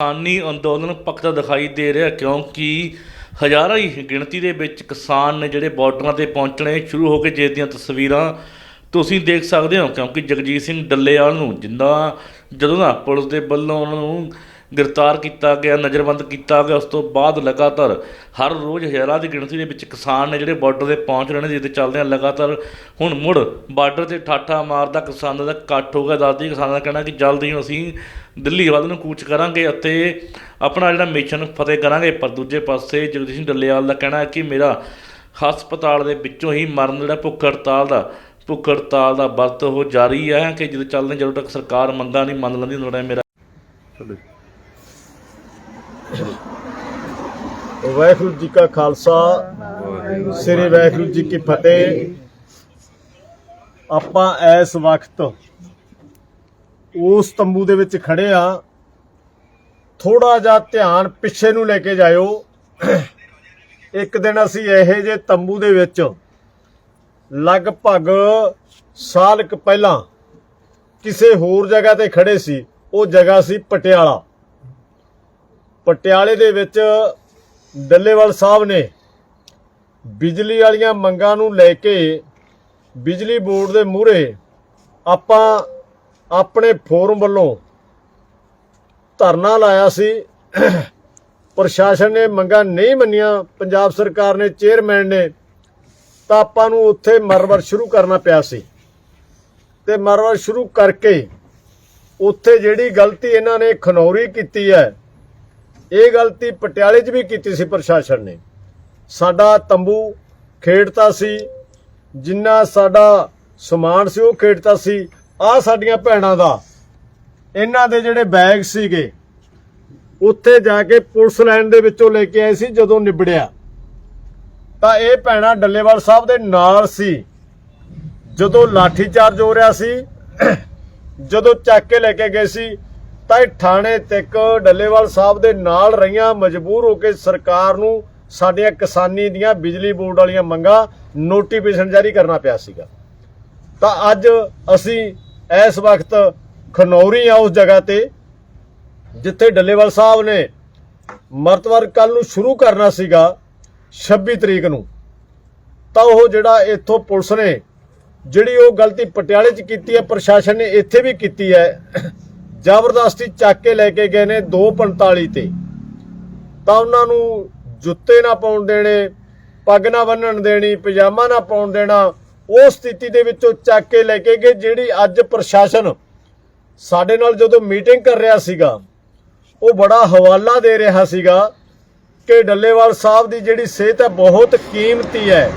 ਕਿਸਾਨੀ ਅੰਦੋਲਨ ਪੱਕਦਾ ਦਿਖਾਈ ਦੇ ਰਿਹਾ ਕਿਉਂਕਿ ਹਜ਼ਾਰਾਂ ਹੀ ਗਿਣਤੀ ਦੇ ਵਿੱਚ ਕਿਸਾਨ ਨੇ ਜਿਹੜੇ ਬਾਰਡਰਾਂ ਤੇ ਪਹੁੰਚਣੇ ਸ਼ੁਰੂ ਹੋ ਕੇ ਜਿਸ ਦੀਆਂ ਤਸਵੀਰਾਂ ਤੁਸੀਂ ਦੇਖ ਸਕਦੇ ਹੋ ਕਿਉਂਕਿ ਜਗਜੀਤ ਸਿੰਘ ਡੱਲੇਵਾਲ ਨੂੰ ਜਿੰਦਾ ਜਦੋਂ ਨਾ ਪੁਲਿਸ ਦੇ ਵੱਲੋਂ ਉਹਨਾਂ ਨੂੰ ਗ੍ਰਿਫਤਾਰ ਕੀਤਾ ਗਿਆ, ਨਜ਼ਰਬੰਦ ਕੀਤਾ ਗਿਆ। ਉਸ ਤੋਂ ਬਾਅਦ ਲਗਾਤਾਰ ਹਰ ਰੋਜ਼ ਹਜ਼ਾਰਾਂ ਦੀ ਗਿਣਤੀ ਦੇ ਵਿੱਚ ਕਿਸਾਨ ਨੇ ਜਿਹੜੇ ਬਾਰਡਰ ਤੇ ਪਹੁੰਚ ਰਹੇ ਨੇ, ਜਿਸ ਦੇ ਚੱਲਦੇ ਆ ਲਗਾਤਾਰ ਹੁਣ ਮੁੜ ਬਾਰਡਰ ਤੇ ਠਾਠਾ ਮਾਰਦਾ ਕਿਸਾਨਾਂ ਦਾ ਇਕੱਠ ਹੋ ਗਿਆ। ਦੱਸਦੀ ਕਿਸਾਨਾਂ ਦਾ ਕਹਿਣਾ ਕਿ ਜਲਦੀ ਹੀ ਅਸੀਂ ਦਿੱਲੀ ਵੱਲ ਨੂੰ ਕੂਚ ਕਰਾਂਗੇ ਅਤੇ ਆਪਣਾ ਜਿਹੜਾ ਮਿਸ਼ਨ ਫਤਿਹ ਕਰਾਂਗੇ। ਪਰ ਦੂਜੇ ਪਾਸੇ ਜਗਦੀਸ਼ ਸਿੰਘ ਡੱਲੇਵਾਲ ਦਾ ਕਹਿਣਾ ਹੈ ਕਿ ਮੇਰਾ ਹਸਪਤਾਲ ਦੇ ਵਿੱਚੋਂ ਹੀ ਮਰਨ ਜਿਹੜਾ ਭੁੱਖ ਹੜਤਾਲ ਦਾ, ਭੁੱਖ ਹੜਤਾਲ ਦਾ ਵਰਤ ਉਹ ਜਾਰੀ ਹੈ ਕਿ ਜਦੋਂ ਚੱਲਦੇ ਜਦੋਂ ਤੱਕ ਸਰਕਾਰ ਮੰਗਾਂ ਨਹੀਂ ਮੰਨ ਲੈਂਦੀ ਉਦੋਂ ਮੇਰਾ ਵਾਹਿਗੁਰੂ ਜੀ ਕਾ ਖਾਲਸਾ। ਸ੍ਰੀ ਵਾਹਿਗੁਰੂ ਜੀ ਕੀ ਫਤਿਹ। ਆਪਾਂ ਇਸ ਵਕਤ ਉਸ ਤੰਬੂ ਦੇ ਵਿੱਚ ਖੜੇ ਆ। ਥੋੜਾ ਜਿਹਾ ਧਿਆਨ ਪਿੱਛੇ ਨੂੰ ਲੈ ਕੇ ਜਾਇਓ। ਇੱਕ ਦਿਨ ਅਸੀਂ ਇਹੋ ਜੇ ਤੰਬੂ ਦੇ ਵਿੱਚ ਲਗਭਗ ਸਾਲ ਕੁ ਪਹਿਲਾਂ ਕਿਸੇ ਹੋਰ ਜਗ੍ਹਾ ਤੇ ਖੜੇ ਸੀ। ਉਹ ਜਗ੍ਹਾ ਸੀ ਪਟਿਆਲਾ। ਪਟਿਆਲੇ ਦੇ ਵਿੱਚ ਡੱਲੇਵਾਲ ਸਾਹਿਬ ਨੇ ਬਿਜਲੀ ਵਾਲੀਆਂ ਮੰਗਾਂ ਨੂੰ ਲੈ ਕੇ ਬਿਜਲੀ ਬੋਰਡ ਦੇ ਮੂਹਰੇ ਆਪਾਂ ਆਪਣੇ ਫੋਰਮ ਵੱਲੋਂ ਧਰਨਾ ਲਾਇਆ ਸੀ। ਪ੍ਰਸ਼ਾਸਨ ਨੇ ਮੰਗਾਂ ਨਹੀਂ ਮੰਨੀਆਂ, ਪੰਜਾਬ ਸਰਕਾਰ ਨੇ, ਚੇਅਰਮੈਨ ਨੇ, ਤਾਂ ਆਪਾਂ ਨੂੰ ਉੱਥੇ ਮਰਵਰ ਸ਼ੁਰੂ ਕਰਨਾ ਪਿਆ ਸੀ। ਤੇ ਮਰਵਰ ਸ਼ੁਰੂ ਕਰਕੇ ਉੱਥੇ ਜਿਹੜੀ ਗਲਤੀ ਇਹਨਾਂ ਨੇ ਖਨੌਰੀ ਕੀਤੀ ਹੈ ਇਹ ਗਲਤੀ ਪਟਿਆਲੇ 'ਚ ਵੀ ਕੀਤੀ ਸੀ ਪ੍ਰਸ਼ਾਸਨ ਨੇ। ਸਾਡਾ ਤੰਬੂ ਖੇਡਤਾ ਸੀ, ਜਿੰਨਾ ਸਾਡਾ ਸਮਾਨ ਸੀ ਉਹ ਖੇਡਤਾ ਸੀ। ਆ ਸਾਡੀਆਂ ਭੈਣਾਂ ਦਾ, ਇਹਨਾਂ ਦੇ ਜਿਹੜੇ ਬੈਗ ਸੀਗੇ, ਉੱਥੇ ਜਾ ਕੇ ਪੁਲਿਸ ਲਾਈਨ ਦੇ ਵਿੱਚੋਂ ਲੈ ਕੇ ਆਏ ਸੀ, ਜਦੋਂ ਨਿਬੜਿਆ। ਤਾਂ ਇਹ ਭੈਣਾਂ ਡੱਲੇਵਾਲ ਸਾਹਿਬ ਦੇ ਨਾਲ ਸੀ। ਜਦੋਂ ਲਾਠੀ ਚਾਰਜ ਹੋ ਰਿਹਾ ਸੀ, ਜਦੋਂ ਚੱਕ ਕੇ ਲੈ ਕੇ ਗਏ ਸੀ ਤਾਂ ਇਹ ਥਾਣੇ ਤੱਕ ਡੱਲੇਵਾਲ ਸਾਹਿਬ ਦੇ ਨਾਲ ਰਹੀਆਂ ਮਜਬੂਰ ਹੋ ਕੇ ਸਰਕਾਰ ਨੂੰ ਸਾਡੀਆਂ ਕਿਸਾਨੀ ਦੀਆਂ ਬਿਜਲੀ ਬੋਰਡ ਵਾਲੀਆਂ ਮੰਗਾਂ ਨੋਟੀਫਿਕੇਸ਼ਨ ਜਾਰੀ ਕਰਨਾ ਪਿਆ ਸੀਗਾ। ਤਾਂ ਅੱਜ ਅਸੀਂ ਇਸ ਵਕਤ ਖਨੌਰੀ ਆ ਉਸ ਜਗ੍ਹਾ ਤੇ, ਜਿੱਥੇ ਡੱਲੇਵਾਲ ਸਾਹਿਬ ਨੇ ਮਰਤਵਰ ਕੱਲ ਨੂੰ ਸ਼ੁਰੂ ਕਰਨਾ ਸੀਗਾ 26 ਤਰੀਕ ਨੂੰ। ਤਾਂ ਉਹ ਜਿਹੜਾ ਇੱਥੋਂ ਪੁਲਿਸ ਨੇ ਜਿਹੜੀ ਉਹ ਗਲਤੀ ਪਟਿਆਲੇ 'ਚ ਕੀਤੀ ਹੈ, ਪ੍ਰਸ਼ਾਸਨ ਨੇ ਇੱਥੇ ਵੀ ਕੀਤੀ ਹੈ ਜ਼ਬਰਦਸਤੀ ਚੱਕ ਕੇ ਲੈ ਕੇ ਗਏ ਨੇ 245 ਤੇ। ਤਾਂ ਉਹਨਾਂ ਨੂੰ ਜੁੱਤੇ ਨਾ ਪਾਉਣ ਦੇਣੇ, ਪੱਗ ਨਾ ਬੰਨਣ ਦੇਣੀ, ਪਜਾਮਾ ਨਾ ਪਾਉਣ ਦੇਣਾ, ਉਹ ਸਥਿਤੀ ਦੇ ਵਿੱਚੋਂ ਚੱਕ ਕੇ ਲੈ ਕੇ ਗਏ, ਜਿਹੜੀ ਅੱਜ ਪ੍ਰਸ਼ਾਸਨ ਸਾਡੇ ਨਾਲ ਜਦੋਂ ਮੀਟਿੰਗ ਕਰ ਰਿਹਾ ਸੀਗਾ, ਉਹ ਬੜਾ ਹਵਾਲਾ ਦੇ ਰਿਹਾ ਸੀਗਾ ਕਿ ਡੱਲੇਵਾਲ ਸਾਹਿਬ ਦੀ ਜਿਹੜੀ ਸਿਹਤ ਹੈ ਬਹੁਤ ਕੀਮਤੀ ਹੈ।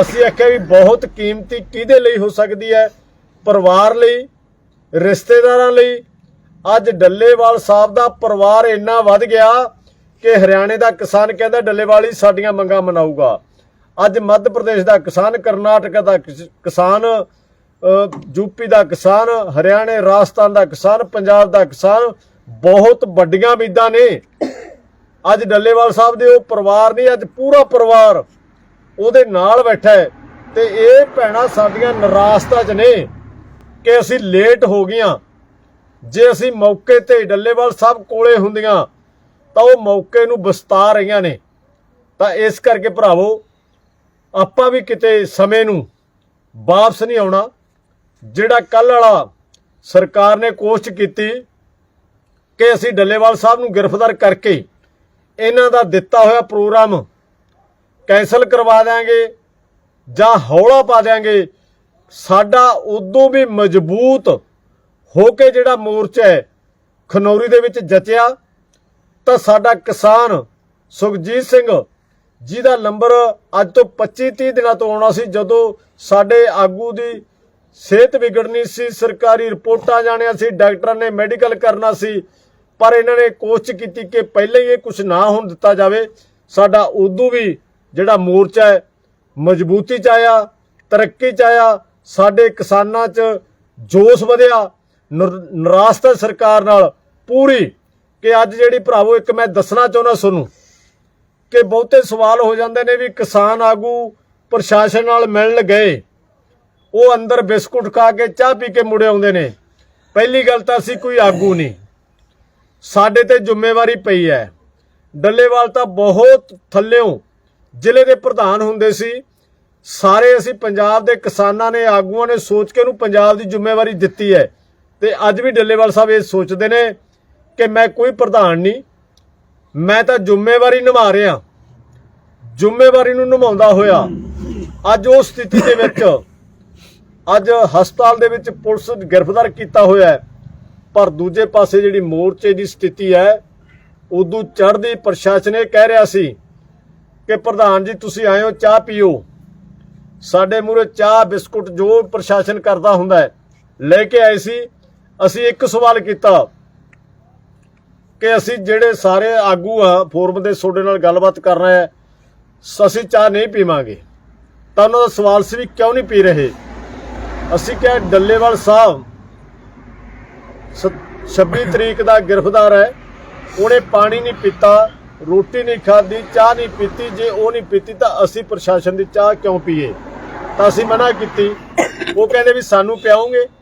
ਅਸੀਂ ਆਖਿਆ ਵੀ ਬਹੁਤ ਕੀਮਤੀ ਕਿਹਦੇ ਲਈ ਹੋ ਸਕਦੀ ਹੈ? ਪਰਿਵਾਰ ਲਈ, ਰਿਸ਼ਤੇਦਾਰਾਂ ਲਈ ਅੱਜ ਡੱਲੇਵਾਲ ਸਾਹਿਬ ਦਾ ਪਰਿਵਾਰ ਇੰਨਾ ਵੱਧ ਗਿਆ ਕਿ ਹਰਿਆਣੇ ਦਾ ਕਿਸਾਨ ਕਹਿੰਦਾ ਡੱਲੇਵਾਲ ਹੀ ਸਾਡੀਆਂ ਮੰਗਾਂ ਮਨਾਊਗਾ। ਅੱਜ ਮੱਧ ਪ੍ਰਦੇਸ਼ ਦਾ ਕਿਸਾਨ ਕਰਨਾਟਕ ਦਾ ਕਿਸਾਨ ਅ, ਯੂਪੀ ਦਾ ਕਿਸਾਨ ਹਰਿਆਣੇ ਰਾਜਸਥਾਨ ਦਾ ਕਿਸਾਨ ਪੰਜਾਬ ਦਾ ਕਿਸਾਨ ਬਹੁਤ ਵੱਡੀਆਂ ਉਮੀਦਾਂ ਨੇ। ਅੱਜ ਡੱਲੇਵਾਲ ਸਾਹਿਬ ਦੇ ਉਹ ਪਰਿਵਾਰ ਨਹੀਂ ਅੱਜ ਪੂਰਾ ਪਰਿਵਾਰ ਉਹਦੇ ਨਾਲ ਬੈਠਾ ਹੈ ਤੇ ਇਹ ਭੈਣਾਂ ਸਾਡੀਆਂ ਨਿਰਾਸ਼ਤਾ 'ਚ ਨੇ ਕਿ ਅਸੀਂ ਲੇਟ ਹੋ ਗਈਆਂ। ਜੇ ਅਸੀਂ ਮੌਕੇ ਤੇ ਡੱਲੇਵਾਲ ਸਾਹਿਬ ਕੋਲੇ ਹੁੰਦੀਆਂ, ਤਾਂ ਉਹ ਮੌਕੇ ਨੂੰ ਵਿਸਤਾਰ ਰਹੀਆਂ ਨੇ। ਤਾਂ ਇਸ ਕਰਕੇ ਭਰਾਵੋ, ਆਪਾਂ ਵੀ ਕਿਤੇ ਸਮੇਂ ਨੂੰ ਵਾਪਸ ਨਹੀਂ ਆਉਣਾ। ਜਿਹੜਾ ਕੱਲ ਵਾਲਾ ਸਰਕਾਰ ਨੇ ਕੋਸ਼ਿਸ਼ ਕੀਤੀ ਕਿ ਅਸੀਂ ਡੱਲੇਵਾਲ ਸਾਹਿਬ ਨੂੰ ਗ੍ਰਿਫਤਾਰ ਕਰਕੇ ਇਹਨਾਂ ਦਾ ਦਿੱਤਾ ਹੋਇਆ ਪ੍ਰੋਗਰਾਮ ਕੈਨਸਲ ਕਰਵਾ ਦਿਆਂਗੇ ਜਾਂ ਹੌਲਾ ਪਾ ਦਿਆਂਗੇ, ਸਾਡਾ ਉਦੋਂ ਵੀ ਮਜ਼ਬੂਤ ਹੋ ਕੇ ਜਿਹੜਾ ਮੋਰਚਾ ਹੈ ਖਨੌਰੀ ਦੇ ਵਿੱਚ ਜਚਿਆ, ਤਾਂ ਸਾਡਾ ਕਿਸਾਨ ਸੁਖਜੀਤ ਸਿੰਘ ਜਿਹਦਾ ਨੰਬਰ ਅੱਜ ਤੋਂ 25 30 ਦਿਨਾਂ ਤੋਂ ਆਉਣਾ ਸੀ, ਜਦੋਂ ਸਾਡੇ ਆਗੂ ਦੀ ਸਿਹਤ ਵਿਗੜਨੀ ਸੀ, ਸਰਕਾਰੀ ਰਿਪੋਰਟਾਂ ਜਾਣਿਆ ਸੀ, ਡਾਕਟਰਾਂ ਨੇ ਮੈਡੀਕਲ ਕਰਨਾ ਸੀ, ਪਰ ਇਹਨਾਂ ਨੇ ਕੋਸ਼ਿਸ਼ ਕੀਤੀ ਕਿ ਪਹਿਲਾਂ ਹੀ ਇਹ ਕੁਝ ਨਾ ਹੋਣ ਦਿੱਤਾ ਜਾਵੇ। ਸਾਡਾ ਉਦੋਂ ਵੀ ਜਿਹੜਾ ਮੋਰਚਾ ਹੈ, ਮਜ਼ਬੂਤੀ ਚ ਆਇਆ, ਤਰੱਕੀ ਚ ਆਇਆ, ਸਾਡੇ ਕਿਸਾਨਾਂ ਚ ਜੋਸ਼ ਵਧਿਆ ਨਿਰਾਸ਼ਤਾ ਸਰਕਾਰ ਨਾਲ ਪੂਰੀ ਕਿ ਅੱਜ ਜਿਹੜੀ ਭਰਾਵੋ, ਇੱਕ ਮੈਂ ਦੱਸਣਾ ਚਾਹੁੰਦਾ ਤੁਹਾਨੂੰ ਕਿ ਬਹੁਤੇ ਸਵਾਲ ਹੋ ਜਾਂਦੇ ਨੇ ਵੀ ਕਿਸਾਨ ਆਗੂ ਪ੍ਰਸ਼ਾਸਨ ਨਾਲ ਮਿਲਣ ਗਏ। ਉਹ ਅੰਦਰ ਬਿਸਕੁਟ ਖਾ ਕੇ, ਚਾਹ ਪੀ ਕੇ ਮੁੜੇ ਆਉਂਦੇ ਨੇ। ਪਹਿਲੀ ਗੱਲ ਤਾਂ ਅਸੀਂ ਕੋਈ ਆਗੂ ਨਹੀਂ। ਸਾਡੇ ਤੇ ਜ਼ਿੰਮੇਵਾਰੀ ਪਈ ਹੈ। ਡੱਲੇਵਾਲ ਤਾਂ ਬਹੁਤ ਥੱਲਿਓਂ ਜ਼ਿਲ੍ਹੇ ਦੇ ਪ੍ਰਧਾਨ ਹੁੰਦੇ ਸੀ। ਸਾਰੇ ਅਸੀਂ ਪੰਜਾਬ ਦੇ ਕਿਸਾਨਾਂ ਨੇ, ਆਗੂਆਂ ਨੇ ਸੋਚ ਕੇ ਉਹਨੂੰ ਪੰਜਾਬ ਦੀ ਜ਼ਿੰਮੇਵਾਰੀ ਦਿੱਤੀ ਹੈ। ਤੇ ਅੱਜ ਵੀ ਡੱਲੇਵਾਲ ਸਾਹਿਬ ਇਹ ਸੋਚਦੇ ਨੇ ਕਿ ਮੈਂ ਕੋਈ ਪ੍ਰਧਾਨ ਨਹੀਂ, ਮੈਂ ਤਾਂ ਜ਼ਿੰਮੇਵਾਰੀ ਨਿਭਾ ਰਿਹਾ। ਜ਼ਿੰਮੇਵਾਰੀ ਨੂੰ ਨਿਭਾਉਂਦਾ ਹੋਇਆ। ਅੱਜ ਉਹ ਸਥਿਤੀ ਦੇ ਵਿੱਚ, ਅੱਜ ਹਸਪਤਾਲ ਦੇ ਵਿੱਚ ਪੁਲਿਸ ਗ੍ਰਿਫਤਾਰ ਕੀਤਾ ਹੋਇਆ ਪਰ ਦੂਜੇ ਪਾਸੇ ਜਿਹੜੀ ਮੋਰਚੇ ਦੀ ਸਥਿਤੀ ਹੈ, ਉਦੋਂ ਚੜ੍ਹਦੀ ਪ੍ਰਸ਼ਾਸਨ ਇਹ ਕਹਿ ਰਿਹਾ ਸੀ ਕਿ ਪ੍ਰਧਾਨ ਜੀ, ਤੁਸੀਂ ਆਏ ਹੋ ਚਾਹ ਪੀਓ। ਸਾਡੇ ਮੂਹਰੇ ਚਾਹ, ਬਿਸਕੁਟ ਜੋ ਪ੍ਰਸ਼ਾਸਨ ਕਰਦਾ ਹੁੰਦਾ ਲੈ ਕੇ ਆਏ ਸੀ। ਅਸੀਂ ਇੱਕ ਸਵਾਲ ਕੀਤਾ ਕਿ ਅਸੀਂ ਜਿਹੜੇ ਸਾਰੇ ਆਗੂ ਆ, ਫੋਰਮ ਦੇ ਤੁਹਾਡੇ ਨਾਲ ਗੱਲਬਾਤ ਕਰਨਾ ਹੈ ਸ- ਅਸੀਂ ਚਾਹ ਨਹੀਂ ਪੀਵਾਂਗੇ। ਤਾਂ ਉਹਨਾਂ ਦਾ ਸਵਾਲ ਸੀ ਵੀ ਕਿਉਂ ਨਹੀਂ ਪੀ ਰਹੇ? ਅਸੀਂ ਕਿਹਾ, ਡੱਲੇਵਾਲ ਸਾਹਿਬ, ਸ- 26 ਤਰੀਕ ਦਾ ਗ੍ਰਿਫਤਾਰ ਹੈ। ਉਹਨੇ ਪਾਣੀ ਨਹੀਂ ਪੀਤਾ, ਰੋਟੀ ਨਹੀਂ ਖਾਧੀ, ਚਾਹ ਨਹੀਂ ਪੀਤੀ। ਜੇ ਉਹ ਨਹੀਂ ਪੀਤੀ ਤਾਂ ਅਸੀਂ ਪ੍ਰਸ਼ਾਸਨ ਦੀ ਚਾਹ ਕਿਉਂ ਪੀਏ? ਤਾਂ ਅਸੀਂ ਮਨਾ ਕੀਤੀ। ਉਹ ਕਹਿੰਦੇ ਵੀ ਸਾਨੂੰ ਪਿਆਉਂਗੇ।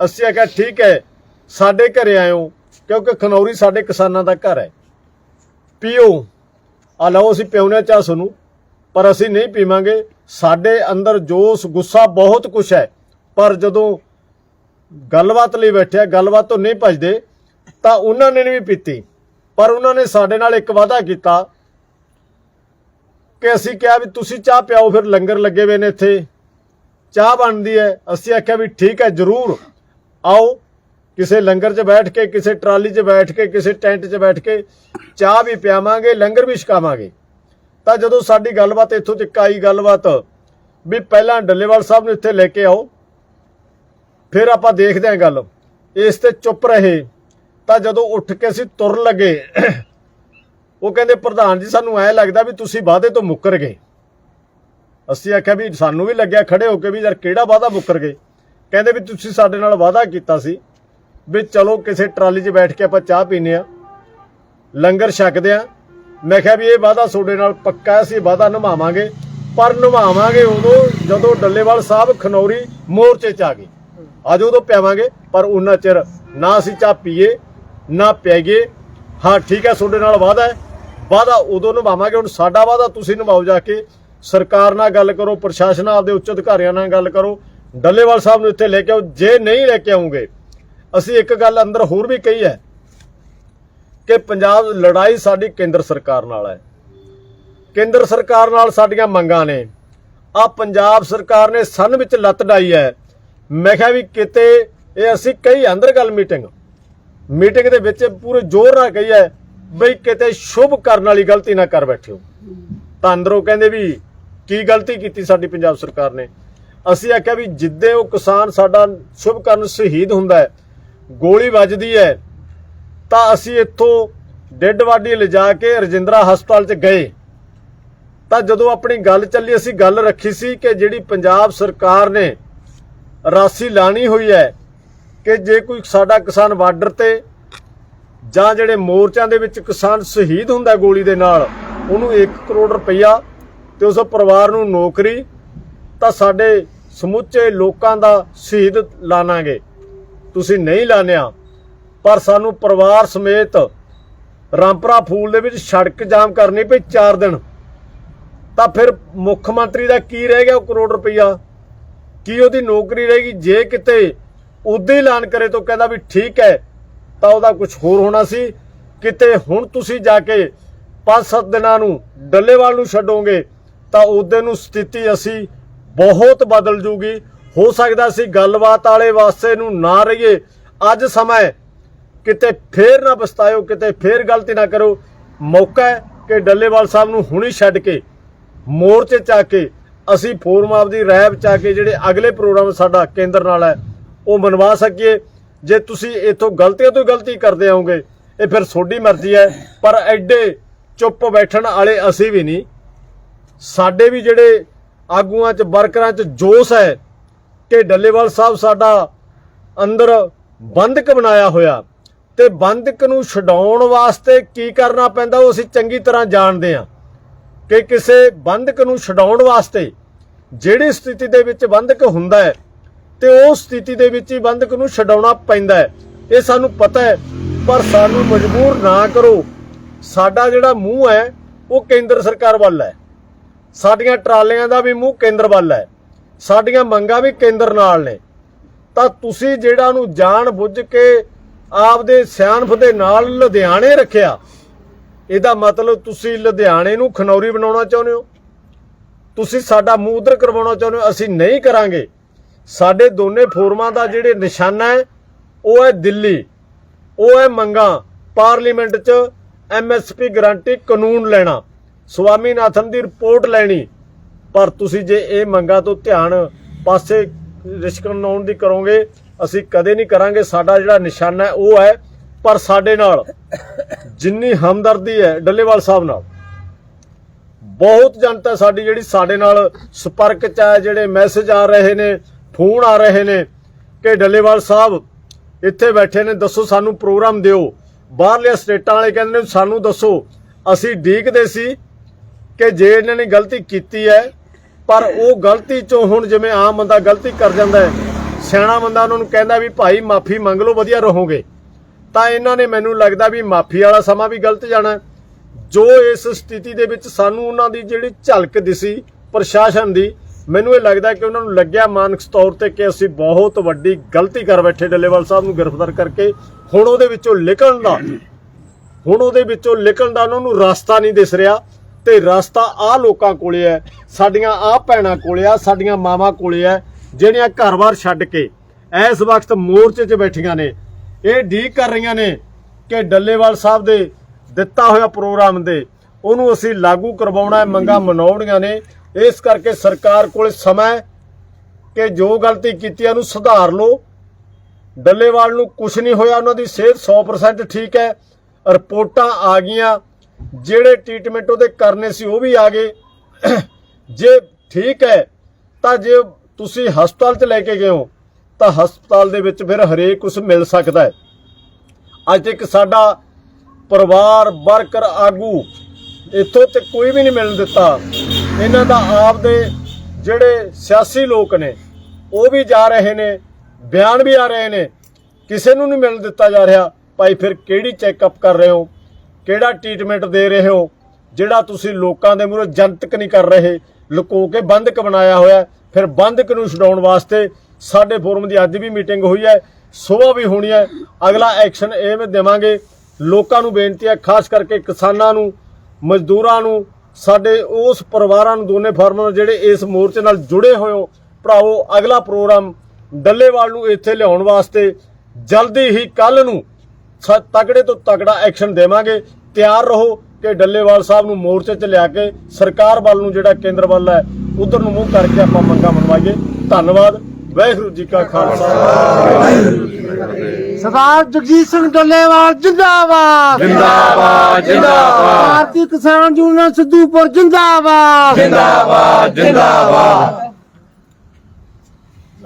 ਅਸੀਂ ਆਖਿਆ, ਠੀਕ ਹੈ, ਸਾਡੇ ਘਰੇ ਆਇਓ, ਕਿਉਂਕਿ ਖਨੌਰੀ ਸਾਡੇ ਕਿਸਾਨਾਂ ਦਾ ਘਰ ਹੈ। ਪੀਓ। ਆ ਲਓ, ਅਸੀਂ ਪਿਉਨੇ ਚਾਹ ਸਾਨੂੰ ਪਰ ਅਸੀਂ ਨਹੀਂ ਪੀਵਾਂਗੇ। ਸਾਡੇ ਅੰਦਰ ਜੋਸ਼, ਗੁੱਸਾ ਬਹੁਤ ਕੁਛ ਹੈ, ਪਰ ਜਦੋਂ ਗੱਲਬਾਤ ਲਈ ਬੈਠਿਆ ਗੱਲਬਾਤ ਤੋਂ ਨਹੀਂ ਭਜਦੇ, ਤਾਂ ਉਹਨਾਂ ਨੇ ਨਹੀਂ ਪੀਤੀ। ਪਰ ਉਹਨਾਂ ਨੇ ਸਾਡੇ ਨਾਲ ਇੱਕ ਵਾਅਦਾ ਕੀਤਾ ਕਿ ਅਸੀਂ ਕਿਹਾ ਵੀ ਤੁਸੀਂ ਚਾਹ ਪਿਆਓ, ਫਿਰ ਲੰਗਰ ਲੱਗੇ ਹੋਏ ਨੇ ਇੱਥੇ। ਚਾਹ ਬਣਦੀ ਹੈ। ਅਸੀਂ ਆਖਿਆ ਵੀ ਠੀਕ ਹੈ, ਜਰੂਰ। ਆਓ, ਕਿਸੇ ਲੰਗਰ 'ਚ ਬੈਠ ਕੇ, ਕਿਸੇ ਟਰਾਲੀ 'ਚ ਬੈਠ ਕੇ, ਕਿਸੇ ਟੈਂਟ 'ਚ ਬੈਠ ਕੇ ਚਾਹ ਵੀ ਪਿਆਵਾਂਗੇ, ਲੰਗਰ ਵੀ ਛਕਾਵਾਂਗੇ। ਤਾਂ ਜਦੋਂ ਸਾਡੀ ਗੱਲਬਾਤ ਇੱਥੋਂ ਤੱਕ ਆਈ, ਗੱਲਬਾਤ ਵੀ ਪਹਿਲਾਂ ਡੱਲੇਵਾਲ ਸਾਹਿਬ ਨੂੰ ਇੱਥੇ ਲੈ ਕੇ ਆਓ, ਫਿਰ ਆਪਾਂ ਦੇਖਦੇ ਹਾਂ ਗੱਲ। ਇਸ ਤੇ ਚੁੱਪ ਰਹੇ। ਤਾਂ ਜਦੋਂ ਉੱਠ ਕੇ ਅਸੀਂ ਤੁਰਨ ਲੱਗੇ, ਉਹ ਕਹਿੰਦੇ, ਪ੍ਰਧਾਨ ਜੀ, ਸਾਨੂੰ ਐ ਲੱਗਦਾ ਵੀ ਤੁਸੀਂ ਵਾਅਦੇ ਤੋਂ ਮੁੱਕਰ ਗਏ। ਅਸੀਂ ਆਖਿਆ ਵੀ ਸਾਨੂੰ ਵੀ ਲੱਗਿਆ ਖੜੇ ਹੋ ਕੇ ਵੀ ਯਾਰ ਕਿਹੜਾ ਵਾਅਦਾ ਮੁੱਕਰ ਗਏ? ਕਹਿੰਦੇ ਵੀ ਤੁਸੀਂ ਸਾਡੇ ਨਾਲ ਵਾਅਦਾ ਕੀਤਾ ਸੀ ਵੀ ਚਲੋ ਕਿਸੇ ਟਰਾਲੀ 'ਚ ਬੈਠ ਕੇ ਆਪਾਂ ਚਾਹ ਪੀਨੇ ਆ ਲੰਗਰ ਛਕਦੇ ਆ ਮੈਂ ਕਿਹਾ ਵੀ ਇਹ ਵਾਅਦਾ ਤੁਹਾਡੇ ਨਾਲ ਪੱਕਾ ਹੈ, ਅਸੀਂ ਵਾਅਦਾ ਨਿਭਾਵਾਂਗੇ। ਪਰ ਨਿਭਾਵਾਂਗੇ ਉਦੋਂ ਜਦੋਂ ਡੱਲੇਵਾਲ ਸਾਹਿਬ ਖਨੌਰੀ ਮੋਰਚੇ 'ਚ ਆ ਗਏ। ਅੱਜ ਉਦੋਂ ਪਿਆਵਾਂਗੇ ਪਰ ਉਹਨਾਂ ਚਿਰ ਨਾ ਅਸੀਂ ਚਾਹ ਪੀਏ ਨਾ ਪਿਆਈਏ। ਹਾਂ ਠੀਕ ਹੈ ਤੁਹਾਡੇ ਨਾਲ ਵਾਅਦਾ ਹੈ। ਵਾਅਦਾ ਉਦੋਂ ਨਿਭਾਵਾਂਗੇ ਹੁਣ ਸਾਡਾ ਵਾਅਦਾ ਤੁਸੀਂ ਨਿਭਾਓ ਜਾ ਕੇ। ਸਰਕਾਰ ਨਾਲ ਗੱਲ ਕਰੋ ਪ੍ਰਸ਼ਾਸਨ ਆਪਦੇ ਉੱਚ ਅਧਿਕਾਰੀਆਂ ਨਾਲ ਗੱਲ ਕਰੋ। ਡੱਲੇਵਾਲ ਸਾਹਿਬ ਨੂੰ ਇੱਥੇ ਲੈ ਕੇ ਆਓ, ਜੇ ਨਹੀਂ ਲੈ ਕੇ ਆਉਂਗੇ। ਅਸੀਂ ਇੱਕ ਗੱਲ ਅੰਦਰ ਹੋਰ ਵੀ ਕਹੀ ਹੈ ਕਿ ਪੰਜਾਬ ਲੜਾਈ ਸਾਡੀ ਕੇਂਦਰ ਸਰਕਾਰ ਨਾਲ ਹੈ। ਕੇਂਦਰ ਸਰਕਾਰ ਨਾਲ ਸਾਡੀਆਂ ਮੰਗਾਂ ਨੇ। ਆ ਪੰਜਾਬ ਸਰਕਾਰ ਨੇ ਸਨ ਵਿੱਚ ਲੱਤ ਡਾਈ ਹੈ। ਮੈਂ ਕਿਹਾ ਵੀ ਕਿਤੇ ਇਹ ਅਸੀਂ ਕਹੀ ਅੰਦਰ ਗੱਲ ਮੀਟਿੰਗ। ਮੀਟਿੰਗ ਦੇ ਵਿੱਚ ਪੂਰੇ ਜ਼ੋਰ ਨਾਲ ਕਹੀ ਹੈ, ਬਈ ਕਿਤੇ ਸ਼ੁਭ ਕਰਨ ਵਾਲੀ ਗਲਤੀ ਨਾ ਕਰ ਬੈਠਿਓ ਤਾਂ ਅੰਦਰੋਂ ਕਹਿੰਦੇ ਵੀ ਕੀ ਗਲਤੀ ਕੀਤੀ ਸਾਡੀ ਪੰਜਾਬ ਸਰਕਾਰ ਨੇ। ਅਸੀਂ ਆਖਿਆ ਵੀ ਜਿੱਦੇ ਉਹ ਕਿਸਾਨ ਸਾਡਾ ਸ਼ੁਭ ਕਰਨ ਸ਼ਹੀਦ ਹੁੰਦਾ ਹੈ, ਗੋਲੀ ਵੱਜਦੀ ਹੈ, ਤਾਂ ਅਸੀਂ ਇੱਥੋਂ ਡੈੱਡ ਬਾਡੀ ਲਿਜਾ ਕੇ ਰਜਿੰਦਰਾ ਹਸਪਤਾਲ 'ਚ ਗਏ। ਤਾਂ ਜਦੋਂ ਆਪਣੀ ਗੱਲ ਚੱਲੀ, ਅਸੀਂ ਗੱਲ ਰੱਖੀ ਸੀ ਕਿ ਜਿਹੜੀ ਪੰਜਾਬ ਸਰਕਾਰ ਨੇ ਰਾਸੀ ਲਾਣੀ ਹੋਈ ਹੈ ਕਿ ਜੇ ਕੋਈ ਸਾਡਾ ਕਿਸਾਨ ਬਾਰਡਰ ਤੇ ਜਾਂ ਜਿਹੜੇ ਮੋਰਚਿਆਂ ਦੇ ਵਿੱਚ ਕਿਸਾਨ ਸ਼ਹੀਦ ਹੁੰਦਾ ਗੋਲੀ ਦੇ ਨਾਲ, ਉਹਨੂੰ 1 ਕਰੋੜ ਰੁਪਈਆ ਤੇ ਉਸ ਪਰਿਵਾਰ ਨੂੰ ਨੌਕਰੀ, ਤਾਂ ਸਾਡੇ ਸਮੁੱਚੇ ਲੋਕਾਂ ਦਾ ਸ਼ਹੀਦ ਲਾਣਾਗੇ ਤੁਸੀਂ ਨਹੀਂ ਲਾਣਿਆ ਪਰ ਸਾਨੂੰ ਪਰਿਵਾਰ ਸਮੇਤ ਰਾਮਪਰਾ ਫੂਲ ਦੇ ਵਿੱਚ ਸੜਕ ਜਾਮ ਕਰਨੀ ਪਈ 4 ਦਿਨ। ਤਾਂ ਫਿਰ ਮੁੱਖ ਮੰਤਰੀ ਦਾ ਕੀ ਰਹਿ ਗਿਆ ਉਹ ਕਰੋੜ ਰੁਪਈਆ? ਕੀ ਉਹਦੀ ਨੌਕਰੀ ਰਹੇਗੀ? ਜੇ ਕਿਤੇ ਉਦੋਂ ਹੀ ਐਲਾਨ ਕਰੇ ਤਾਂ ਕਹਿੰਦਾ ਵੀ ਠੀਕ ਹੈ, ਤਾਂ ਉਹਦਾ ਕੁਝ ਹੋਰ ਹੋਣਾ ਸੀ। ਕਿਤੇ ਹੁਣ ਤੁਸੀਂ ਜਾ ਕੇ 5-7 ਦਿਨਾਂ ਨੂੰ ਡੱਲੇਵਾਲ ਨੂੰ ਛੱਡੋਗੇ, ਤਾਂ ਉਹਦੇ ਨੂੰ ਸਥਿਤੀ ਅਸੀਂ ਬਹੁਤ ਬਦਲ ਜੂਗੀ। ਹੋ ਸਕਦਾ ਸੀ ਗੱਲਬਾਤ ਵਾਲੇ ਵਾਸਤੇ ਨੂੰ ਨਾ ਰਹੀਏ। ਅੱਜ ਸਮਾਂ ਕਿਤੇ ਫੇਰ ਨਾ ਪਛਤਾਇਓ, ਕਿਤੇ ਫੇਰ ਗਲਤੀ ਨਾ ਕਰੋ। ਮੌਕਾ ਹੈ ਕਿ ਡੱਲੇਵਾਲ ਸਾਹਿਬ ਨੂੰ ਹੁਣੀ ਛੱਡ ਕੇ, ਮੋਰਚੇ ਚ ਆ ਕੇ, ਅਸੀਂ ਫੋਰਮ ਆਫ ਦੀ ਰੈਬ ਚ ਕੇ ਜਿਹੜੇ ਅਗਲੇ ਪ੍ਰੋਗਰਾਮ ਸਾਡਾ ਕੇਂਦਰ ਨਾਲ ਹੈ, ਉਹ ਮਨਵਾ ਸਕੀਏ। ਜੇ ਤੁਸੀਂ ਇਥੋਂ ਗਲਤੀਆਂ ਤੋਂ ਗਲਤੀ ਕਰਦੇ ਆਓਗੇ ਇਹ ਫਿਰ ਤੁਹਾਡੀ ਮਰਜ਼ੀ ਹੈ। ਪਰ ਐਡੇ ਚੁੱਪ ਬੈਠਣ ਵਾਲੇ ਅਸੀਂ ਵੀ ਨਹੀਂ। ਸਾਡੇ ਵੀ ਜਿਹੜੇ ਆਗੂਆਂ ਚ, ਵਰਕਰਾਂ ਚ ਜੋਸ਼ ਹੈ ਕਿ ਡੱਲੇਵਾਲ ਸਾਹਿਬ ਸਾਡਾ ਅੰਦਰ ਬੰਦਕ ਬਣਾਇਆ ਹੋਇਆ। ਤੇ ਬੰਦਕ ਨੂੰ ਛਡਾਉਣ ਵਾਸਤੇ ਕੀ ਕਰਨਾ ਪੈਂਦਾ, ਉਹ ਅਸੀਂ ਚੰਗੀ ਤਰ੍ਹਾਂ ਜਾਣਦੇ ਹਾਂ ਕਿ ਕਿਸੇ ਬੰਦਕ ਨੂੰ ਛਡਾਉਣ ਵਾਸਤੇ ਜਿਹੜੀ ਸਥਿਤੀ ਦੇ ਵਿੱਚ ਬੰਦਕ ਹੁੰਦਾ ਹੈ, ਤੇ ਉਸ ਸਥਿਤੀ ਦੇ ਵਿੱਚ ਹੀ ਬੰਦਕ ਨੂੰ ਛਡਾਉਣਾ ਪੈਂਦਾ ਹੈ। ਇਹ ਸਾਨੂੰ ਪਤਾ ਹੈ, ਪਰ ਸਾਨੂੰ ਮਜਬੂਰ ਨਾ ਕਰੋ। ਸਾਡਾ ਜਿਹੜਾ ਮੂੰਹ ਹੈ, ਉਹ ਕੇਂਦਰ ਸਰਕਾਰ ਵੱਲ ਹੈ। ਸਾਡੀਆਂ ਟਰਾਲੀਆਂ ਦਾ ਵੀ ਮੂੰਹ ਕੇਂਦਰ ਵੱਲ ਹੈ। ਸਾਡੀਆਂ ਮੰਗਾਂ ਵੀ ਕੇਂਦਰ ਨਾਲ ਨੇ। ਤਾਂ ਤੁਸੀਂ ਜਿਹੜਾ ਨੂੰ ਜਾਣ ਬੁੱਝ ਕੇ ਆਪਦੇ ਸਿਆਣਫ ਦੇ ਨਾਲ ਲੁਧਿਆਣੇ ਰੱਖਿਆ, ਇਹਦਾ ਮਤਲਬ ਤੁਸੀਂ ਲੁਧਿਆਣੇ ਨੂੰ ਖਨੌਰੀ ਬਣਾਉਣਾ ਚਾਹੁੰਦੇ ਹੋ? ਤੁਸੀਂ ਸਾਡਾ ਮੂੰਹ ਉਧਰ ਕਰਵਾਉਣਾ ਚਾਹੁੰਦੇ ਹੋ? ਅਸੀਂ ਨਹੀਂ ਕਰਾਂਗੇ। ਸਾਡੇ ਦੋਨੇ ਫੋਰਮਾਂ ਦਾ ਜਿਹੜੇ ਨਿਸ਼ਾਨਾ ਹੈ, ਉਹ ਹੈ ਦਿੱਲੀ, ਉਹ ਹੈ ਮੰਗਾ, ਪਾਰਲੀਮੈਂਟ 'ਚ ਐਮਐਸਪੀ ਗਾਰੰਟੀ ਕਾਨੂੰਨ ਲੈਣਾ। ਸਵਾਮੀਨਾਥਨ ਦੀ ਰਿਪੋਰਟ ਲੈਣੀ। ਪਰ ਤੁਸੀਂ ਜੇ ਇਹ ਮੰਗਾ ਤੋਂ ਧਿਆਨ ਪਾਸੇ ਰਿਸ਼ਕਨਾਉਣ ਦੀ ਕਰੋਗੇ, ਅਸੀਂ ਕਦੇ ਨਹੀਂ ਕਰਾਂਗੇ। ਸਾਡਾ ਜਿਹੜਾ ਨਿਸ਼ਾਨਾ ਉਹ ਹੈ ਪਰ ਸਾਡੇ ਨਾਲ। ਜਿੰਨੀ ਹਮਦਰਦੀ ਹੈ ਡੱਲੇਵਾਲ ਸਾਹਿਬ ਨਾਲ। ਬਹੁਤ ਜਨਤਾ ਸਾਡੀ ਜਿਹੜੀ ਸਾਡੇ ਨਾਲ ਸੰਪਰਕ ਚ ਆ ਜਿਹੜੇ ਮੈਸੇਜ ਆ ਰਹੇ ਨੇ ਫੋਨ ਆ ਰਹੇ ਨੇ ਕਿ ਡੱਲੇਵਾਲ ਸਾਹਿਬ, ਇੱਥੇ ਬੈਠੇ ਨੇ, ਦੱਸੋ ਸਾਨੂੰ ਪ੍ਰੋਗਰਾਮ ਦਿਓ। ਬਾਹਰਲੇ ਸਟੇਟਾਂ ਵਾਲੇ ਕਹਿੰਦੇ ਨੇ, ਸਾਨੂੰ ਦੱਸੋ। ਅਸੀਂ ਡੀਕਦੇ ਸੀ ਕਿ ਜੇ ਇਹਨਾਂ ਨੇ ਗਲਤੀ ਕੀਤੀ ਹੈ, ਪਰ ਉਹ ਗਲਤੀ ਚੋਂ ਹੁਣ ਜਿਵੇਂ ਆਮ ਬੰਦਾ ਗਲਤੀ ਕਰ ਜਾਂਦਾ ਹੈ, ਸਿਆਣਾ ਬੰਦਾ ਉਹਨਾਂ ਨੂੰ ਕਹਿੰਦਾ ਵੀ ਭਾਈ ਮਾਫੀ ਮੰਗ ਲਓ, ਵਧੀਆ ਰਹੋਗੇ। ਤਾਂ ਇਹਨਾਂ ਨੇ ਮੈਨੂੰ ਲੱਗਦਾ ਵੀ ਮਾਫੀ ਵਾਲਾ ਸਮਾਂ ਵੀ ਗਲਤ ਜਾਣਾ ਜੋ ਇਸ ਸਥਿਤੀ ਦੇ ਵਿੱਚ ਸਾਨੂੰ ਉਹਨਾਂ ਦੀ ਜਿਹੜੀ ਝਲਕ ਦਿਸੀ ਪ੍ਰਸ਼ਾਸਨ ਦੀ, ਮੈਨੂੰ ਇਹ ਲੱਗਦਾ ਕਿ ਉਹਨਾਂ ਨੂੰ ਲੱਗਿਆ ਮਾਨਸਿਕ ਤੌਰ ਤੇ ਕਿ ਅਸੀਂ ਬਹੁਤ ਵੱਡੀ ਗਲਤੀ ਕਰ ਬੈਠੇ ਡੱਲੇਵਾਲ ਸਾਹਿਬ ਨੂੰ ਗ੍ਰਿਫਤਾਰ ਕਰਕੇ। ਹੁਣ ਉਹਦੇ ਵਿੱਚੋਂ ਨਿਕਲਣ ਦਾ, ਹੁਣ ਉਹਦੇ ਵਿੱਚੋਂ ਨਿਕਲਣ ਦਾ ਉਹਨਾਂ ਨੂੰ ਰਸਤਾ ਨਹੀਂ ਦਿਸ ਰਿਹਾ। ਤੇ ਰਸਤਾ ਆ ਲੋਕਾਂ ਕੋਲੇ ਹੈ, ਸਾਡੀਆਂ ਆ ਭੈਣਾਂ ਕੋਲੇ ਆ, ਸਾਡੀਆਂ ਮਾਵਾਂ ਕੋਲੇ ਹੈ ਜਿਹੜੀਆਂ ਘਰ-ਬਾਰ ਛੱਡ ਕੇ ਇਸ ਵਕਤ ਮੋਰਚੇ 'ਚ ਬੈਠੀਆਂ ਨੇ। ਇਹ ਡੀਕ ਕਰ ਰਹੀਆਂ ਨੇ ਕਿ ਡੱਲੇਵਾਲ ਸਾਹਿਬ ਦੇ ਦਿੱਤਾ ਹੋਇਆ ਪ੍ਰੋਗਰਾਮ ਦੇ, ਉਹਨੂੰ ਅਸੀਂ ਲਾਗੂ ਕਰਵਾਉਣਾ ਹੈ, ਮੰਗਾਂ ਮਨਾਉਣੀਆਂ ਨੇ। ਇਸ ਕਰਕੇ ਸਰਕਾਰ ਕੋਲ ਸਮਾਂ ਕਿ ਜੋ ਗਲਤੀ ਕੀਤੀ ਉਹਨੂੰ ਸੁਧਾਰ ਲਓ। ਡੱਲੇਵਾਲ ਨੂੰ ਕੁਝ ਨਹੀਂ ਹੋਇਆ, ਉਹਨਾਂ ਦੀ ਸਿਹਤ 100% ਠੀਕ ਹੈ। ਰਿਪੋਰਟਾਂ ਆ ਗਈਆਂ। ਜਿਹੜੇ ਟ੍ਰੀਟਮੈਂਟ ਉਹਦੇ ਕਰਨੇ ਸੀ ਉਹ ਵੀ ਆ ਗਏ। ਜੇ ਠੀਕ ਹੈ, ਤਾਂ ਜੇ ਤੁਸੀਂ ਹਸਪਤਾਲ 'ਚ ਲੈ ਕੇ ਗਏ ਹੋ, ਤਾਂ ਹਸਪਤਾਲ ਦੇ ਵਿੱਚ ਫਿਰ ਹਰੇਕ ਕੁਝ ਮਿਲ ਸਕਦਾ ਹੈ। ਅੱਜ ਇੱਕ ਸਾਡਾ ਪਰਿਵਾਰ ਵਰਕਰ ਆਗੂ ਇੱਥੋਂ ਤੇ ਕੋਈ ਵੀ ਨਹੀਂ ਮਿਲਣ ਦਿੱਤਾ। ਇਹਨਾਂ ਦਾ ਆਪ ਦੇ ਜਿਹੜੇ ਸਿਆਸੀ ਲੋਕ ਨੇ, ਉਹ ਵੀ ਜਾ ਰਹੇ ਨੇ, ਬਿਆਨ ਵੀ ਆ ਰਹੇ ਨੇ। ਕਿਸੇ ਨੂੰ ਨਹੀਂ ਮਿਲਣ ਦਿੱਤਾ ਜਾ ਰਿਹਾ। ਭਾਈ ਫਿਰ ਕਿਹੜੀ ਚੈੱਕਅਪ ਕਰ ਰਹੇ ਹੋ? ਕਿਹੜਾ ਟ੍ਰੀਟਮੈਂਟ ਦੇ ਰਹੇ ਹੋ? ਜਿਹੜਾ ਤੁਸੀਂ ਲੋਕਾਂ ਦੇ ਮੂਹਰੇ ਜਨਤਕ ਨਹੀਂ ਕਰ ਰਹੇ, ਲੁਕੋ ਕੇ ਬੰਦਕ ਬਣਾਇਆ ਹੋਇਆ ਫਿਰ ਬੰਦਕ ਨੂੰ ਛਡਾਉਣ ਵਾਸਤੇ ਸਾਡੇ ਫੋਰਮ ਦੀ ਅੱਜ ਵੀ ਮੀਟਿੰਗ ਹੋਈ ਹੈ ਸਵੇਰ ਵੀ ਹੋਣੀ ਹੈ। ਅਗਲਾ ਐਕਸ਼ਨ ਇਹ ਵੀ ਦੇਵਾਂਗੇ। ਲੋਕਾਂ ਨੂੰ ਬੇਨਤੀ ਹੈ, ਖਾਸ ਕਰਕੇ ਕਿਸਾਨਾਂ ਨੂੰ, ਮਜ਼ਦੂਰਾਂ ਨੂੰ, ਸਾਡੇ ਉਸ ਪਰਿਵਾਰਾਂ ਨੂੰ, ਦੋਨੇ ਫਾਰਮਾਂ ਨੂੰ ਜਿਹੜੇ ਇਸ ਮੋਰਚੇ ਨਾਲ ਜੁੜੇ ਹੋਏ ਹੋ। ਭਰਾਵੋ, ਅਗਲਾ ਪ੍ਰੋਗਰਾਮ ਡੱਲੇਵਾਲ ਨੂੰ ਇੱਥੇ ਲਿਆਉਣ ਵਾਸਤੇ ਜਲਦੀ ਹੀ ਕੱਲ ਨੂੰ ਤਗੜੇ ਤੋਂ ਤਗੜਾ ਐਕਸ਼ਨ ਦੇਵਾਂਗੇ। ਤਿਆਰ ਰਹੋ ਕਿ ਡੱਲੇਵਾਲ ਸਾਹਿਬ ਨੂੰ ਮੋਰਚੇ 'ਚ ਲਿਆ ਕੇ ਸਰਕਾਰ ਵੱਲ ਨੂੰ ਜਿਹੜਾ ਕੇਂਦਰ ਵੱਲ ਹੈ ਉਧਰ ਨੂੰ ਮੂੰਹ ਕਰਕੇ ਆਪਾਂ ਮੰਗਾਂ ਮਨਵਾਈਏ। ਧੰਨਵਾਦ। ਵਾਹਿਗੁਰੂ ਜੀ ਕਾ ਖਾਲਸਾ। ਸਰਦਾਰ ਜਗਜੀਤ ਸਿੰਘ ਡੱਲੇਵਾਲ ਜਿੰਦਾਬਾਦ। ਜਿੰਦਾਬਾਦ ਜਿੰਦਾਬਾਦ। ਭਾਰਤੀ ਕਿਸਾਨ ਯੂਨੀਅਨ ਸਿੱਧੂਪੁਰ ਜਿੰਦਾਬਾਦ। ਜਿੰਦਾਬਾਦ ਜਿੰਦਾਬਾਦ।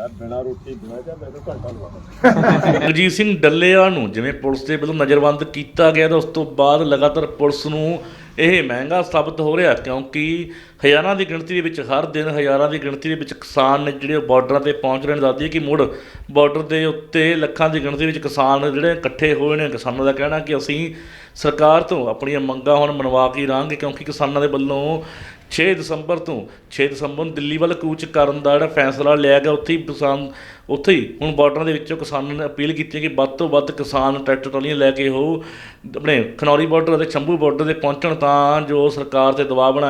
ਬਿਨਾ ਰੋਟੀ, ਬਿਨਾ ਜਾਂ ਮੈਨੂੰ ਘੰਟਾ ਲਵਾ ਜਗਜੀਤ ਸਿੰਘ ਡੱਲੇਆ ਨੂੰ ਜਿਵੇਂ ਪੁਲਿਸ ਦੇ ਵੱਲੋਂ ਨਜ਼ਰਬੰਦ ਕੀਤਾ ਗਿਆ ਤਾਂ ਉਸ ਤੋਂ ਬਾਅਦ ਲਗਾਤਾਰ ਪੁਲਿਸ ਨੂੰ ਇਹ ਮਹਿੰਗਾ ਸਾਬਤ ਹੋ ਰਿਹਾ, ਕਿਉਂਕਿ ਹਜ਼ਾਰਾਂ ਦੀ ਗਿਣਤੀ ਦੇ ਵਿੱਚ ਹਰ ਦਿਨ ਹਜ਼ਾਰਾਂ ਦੀ ਗਿਣਤੀ ਦੇ ਵਿੱਚ ਕਿਸਾਨ ਨੇ ਜਿਹੜੇ ਉਹ ਬਾਰਡਰਾਂ ਤੇ ਪਹੁੰਚ ਰਹੇ ਨੇ, ਦੱਸਦੀ ਹੈ ਕਿ ਮੁੜ ਬਾਰਡਰ ਦੇ ਉੱਤੇ ਲੱਖਾਂ ਦੀ ਗਿਣਤੀ ਵਿੱਚ ਕਿਸਾਨ ਜਿਹੜੇ ਇਕੱਠੇ ਹੋਏ ਨੇ। ਕਿਸਾਨਾਂ ਦਾ ਕਹਿਣਾ ਕਿ ਅਸੀਂ ਸਰਕਾਰ ਤੋਂ ਆਪਣੀਆਂ ਮੰਗਾਂ ਹੁਣ ਮਨਵਾ ਕੇ ਹੀ ਰਹਾਂਗੇ, ਕਿਉਂਕਿ ਕਿਸਾਨਾਂ ਦੇ ਵੱਲੋਂ 6 ਦਸੰਬਰ ਤੋਂ 6 ਦਸੰਬਰ ਨੂੰ ਦਿੱਲੀ ਵੱਲ ਕੂਚ ਕਰਨ ਦਾ ਜਿਹੜਾ ਫੈਸਲਾ ਲਿਆ ਗਿਆ, ਉੱਥੇ ਹੀ ਕਿਸਾਨ, ਉੱਥੇ ਹੀ ਹੁਣ ਬਾਰਡਰਾਂ ਦੇ ਵਿੱਚੋਂ ਕਿਸਾਨਾਂ ਨੇ ਅਪੀਲ ਕੀਤੀ ਕਿ ਵੱਧ ਤੋਂ ਵੱਧ ਕਿਸਾਨ ਟਰੈਕਟਰ ਟਰਾਲੀਆਂ ਲੈ ਕੇ ਉਹ ਆਪਣੇ ਖਨੌਰੀ ਬਾਰਡਰ ਅਤੇ ਸ਼ੰਭੂ ਬਾਰਡਰ ਤੇ ਪਹੁੰਚਣ ਤਾਂ ਜੋ ਸਰਕਾਰ ਤੇ ਦਬਾਅ ਬਣਾਇਆ